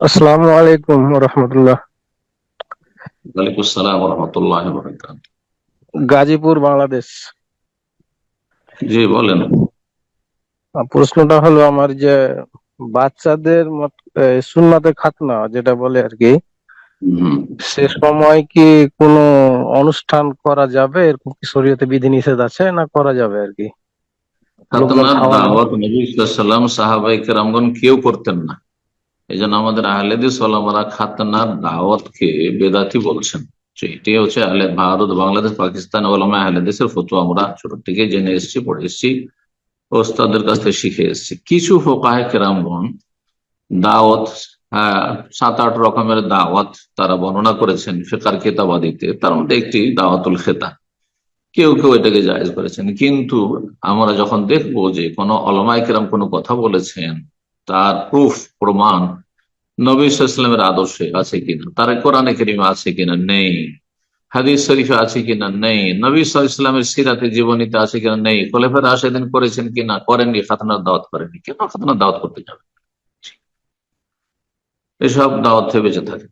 আসসালামু আলাইকুম রহমতুল্লাহ ওয়ালাইকুম আসসালাম রহমতুল্লাহ গাজীপুর বাংলাদেশ জি বলেন। প্রশ্নটা হলো আমার যে বাচ্চাদের সুন্নাতে খাতনা যেটা বলে আর কি। সে সময় কি কোনো অনুষ্ঠান করা যাবে? এরকম কি শরীয়তে বিধিনিষেধ আছে না করা যাবে আর কি? খাতনার দাওয়াত নবী সাল্লাম সাহাবাই কেরামগণ কেউ করতেন না। এই জন্য আমাদের আহলেদিস ওলামারা খাতনার দাওয়াতকে বেদাতি বলছেন। এটি হচ্ছে আহলে ভারত, বাংলাদেশ, পাকিস্তান ওলামা আহলেদিসের ফতুয়া। আমরা ছোট থেকে জেনে এসেছি, পড়ে এসেছি, ওস্তাদের কাছ থেকে শিখে এসেছি। কিছু ফোকাহে কেরামগণ দাওয়াত হ্যাঁ সাত আট রকমের দাওয়াত তারা বর্ণনা করেছেন ফেকার খেতাবাদিতে তার মধ্যে একটি দাওয়াতুল খেতা কেউ কেউ এটাকে জায়েজ করেছেন। কিন্তু আমরা যখন দেখব যে কোনো অলমায় কেরাম কোনো কথা বলেছেন, তার প্রুফ, প্রমাণ নবী ইসলামের আদর্শে আছে কিনা? তার কোরআনে কেরিমে আছে কিনা? নেই। হাদিস শরীফে আছে কিনা? নেই। নবী ইসলামের সিরাতে জীবনীতে আছে কিনা? নেই। খোলেফের আশেদিন করেছেন কিনা? করেননি, খাতনার দাওয়াত করেননি। কেন খাতনার দাওয়াত করতে যাবে এসব দাওয়াত থেকে বেঁচে থাকে।